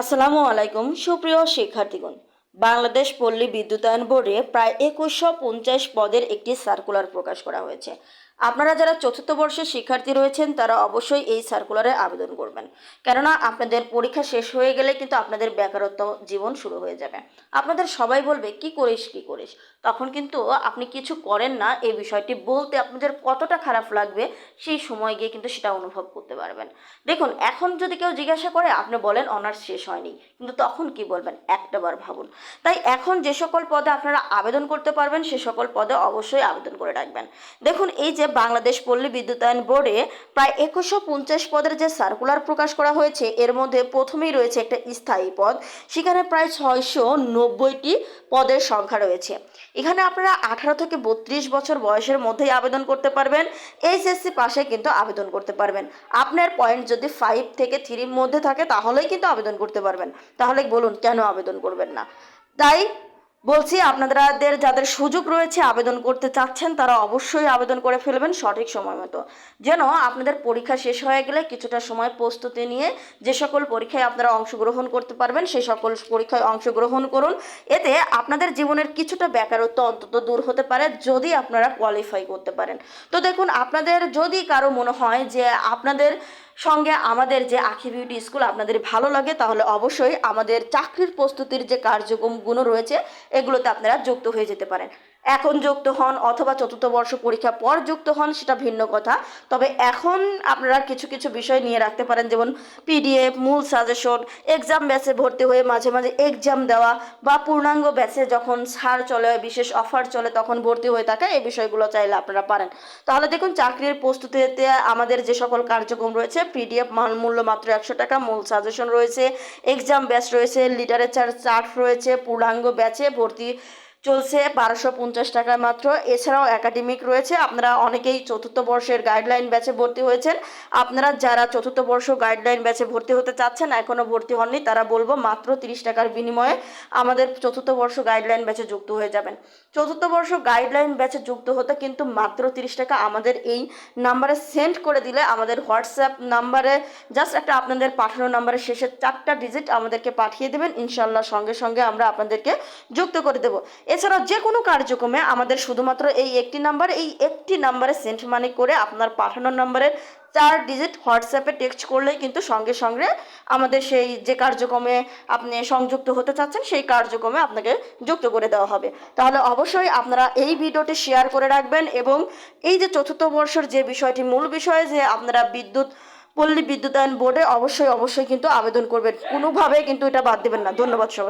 আসসালামু আলাইকুম, সুপ্রিয় শিক্ষার্থীগণ। বাংলাদেশ পল্লী বিদ্যুতায়ন বোর্ডে প্রায় একুশশো পঞ্চাশ পদের একটি সার্কুলার প্রকাশ করা হয়েছে। আপনারা যারা চতুর্থ বর্ষের শিক্ষার্থী রয়েছেন, তারা অবশ্যই এই সার্কুলারে আবেদন করবেন। কেননা, আপনাদের পরীক্ষা শেষ হয়ে গেলে কিন্তু আপনাদের বেকারত্ব জীবন শুরু হয়ে যাবে। আপনাদের সবাই বলবে, কি করিস কি করিস? তখন কিন্তু আপনি কিছু করেন না, এই বিষয়টি বলতে আপনাদের কতটা খারাপ লাগবে, সেই সময় গিয়ে কিন্তু সেটা অনুভব করতে পারবেন। দেখুন, এখন যদি কেউ জিজ্ঞাসা করে, আপনি বলেন, অনার্স শেষ হয়নি। কিন্তু তখন কি বলবেন? একটাবার ভাবুন। তাই এখন যে সকল পদে আপনারা আবেদন করতে পারবেন, সে সকল পদে অবশ্যই আবেদন করে রাখবেন। দেখুন, এই যে বাংলাদেশ পল্লী বিদ্যুতায়ন বোর্ডে প্রায় একুশশো পঞ্চাশ পদের যে সার্কুলার প্রকাশ করা হয়েছে, এর মধ্যে প্রথমেই রয়েছে একটা স্থায়ী পদ। সেখানে প্রায় ছয়শো নব্বইটি পদের সংখ্যা রয়েছে। এখানে আপনারা আঠারো থেকে বত্রিশ বছর বয়সের মধ্যেই আবেদন করতে পারবেন। এইচএসসি পাশে কিন্তু আবেদন করতে পারবেন। আপনার পয়েন্ট যদি ফাইভ থেকে থ্রির মধ্যে থাকে, তাহলেই কিন্তু আবেদন করতে পারবেন। তাহলে বলুন, কেন আবেদন করবেন না? তাই বলছি, আপনাদের যাদের সুযোগ রয়েছে আবেদন করতে চাচ্ছেন, তারা অবশ্যই আবেদন করে ফেলবেন সঠিক সময় মতো। যেন আপনাদের পরীক্ষা শেষ হয়ে গেলে কিছুটা সময় প্রস্তুতি নিয়ে যে সকল পরীক্ষায় আপনারা অংশগ্রহণ করতে পারবেন, সেই সকল পরীক্ষায় অংশগ্রহণ করুন। এতে আপনাদের জীবনের কিছুটা বেকারত্ব অন্তত দূর হতে পারে, যদি আপনারা কোয়ালিফাই করতে পারেন। তো দেখুন, আপনাদের যদি কারও মনে হয় যে আপনাদের সঙ্গে আমাদের যে আখি বিউটি স্কুল আপনাদের ভালো লাগে, তাহলে অবশ্যই আমাদের চাকরির প্রস্তুতির যে কার্যক্রমগুলো রয়েছে, এগুলোতে আপনারা যুক্ত হয়ে যেতে পারেন। এখন যুক্ত হন অথবা চতুর্থ বর্ষ পরীক্ষা পর যুক্ত হন, সেটা ভিন্ন কথা। তবে এখন আপনারা কিছু কিছু বিষয় নিয়ে রাখতে পারেন, যেমন পিডিএফ মূল সাজেশন এক্সাম ব্যাচে ভর্তি হয়ে মাঝে মাঝে এক্সাম দেওয়া বা পূর্ণাঙ্গ ব্যাচে যখন ছাড় চলে, বিশেষ অফার চলে, তখন ভর্তি হয়ে থাকে, এই বিষয়গুলো চাইলে আপনারা পারেন। তাহলে দেখুন, চাকরির প্রস্তুতিতে আমাদের যে সকল কার্যক্রম রয়েছে পিডিএফ মান মূল্য মাত্র একশো টাকা, মূল সাজেশন রয়েছে এক্সাম ব্যাচ রয়েছে লিটারেচার চার্ট রয়েছে, পূর্ণাঙ্গ ব্যাচে ভর্তি চলছে বারোশো পঞ্চাশ টাকায় মাত্র। এছাড়াও একাডেমিক রয়েছে। আপনারা অনেকেই চতুর্থ বর্ষের গাইডলাইন ব্যাচে ভর্তি হয়েছেন। আপনারা যারা চতুর্থ বর্ষ গাইডলাইন ব্যাচে ভর্তি হতে চাচ্ছেন এখনও ভর্তি হননি, তারা বলব মাত্র তিরিশ টাকার বিনিময়ে আমাদের চতুর্থ বর্ষ গাইডলাইন ব্যাচে যুক্ত হয়ে যাবেন। চতুর্থ বর্ষ গাইডলাইন ব্যাচে যুক্ত হতে কিন্তু মাত্র তিরিশ টাকা আমাদের এই নাম্বারে সেন্ড করে দিলে আমাদের হোয়াটসঅ্যাপ নাম্বারে জাস্ট একটা আপনাদের পাঠানো নাম্বারের শেষের চারটা ডিজিট আমাদেরকে পাঠিয়ে দেবেন। ইনশাল্লাহ সঙ্গে সঙ্গে আমরা আপনাদেরকে যুক্ত করে দেবো। এছাড়াও যে কোনো কার্যক্রমে আমাদের শুধুমাত্র এই একটি নাম্বার এই একটি নাম্বারে সেন্ট মানি করে আপনার পাঠানোর নাম্বারের চার ডিজিট হোয়াটসঅ্যাপে টেক্সট করলেই কিন্তু সঙ্গে সঙ্গে আমাদের সেই যে কার্যক্রমে আপনি সংযুক্ত হতে চাচ্ছেন, সেই কার্যক্রমে আপনাকে যুক্ত করে দেওয়া হবে। তাহলে অবশ্যই আপনারা এই ভিডিওটি শেয়ার করে রাখবেন এবং এই যে চতুর্থ বর্ষের যে বিষয়টি, মূল বিষয় যে আপনারা বিদ্যুৎ, পল্লী বিদ্যুতায়ন বোর্ডে অবশ্যই অবশ্যই কিন্তু আবেদন করবেন। কোনোভাবে কিন্তু এটা বাদ দেবেন না। ধন্যবাদ সবাই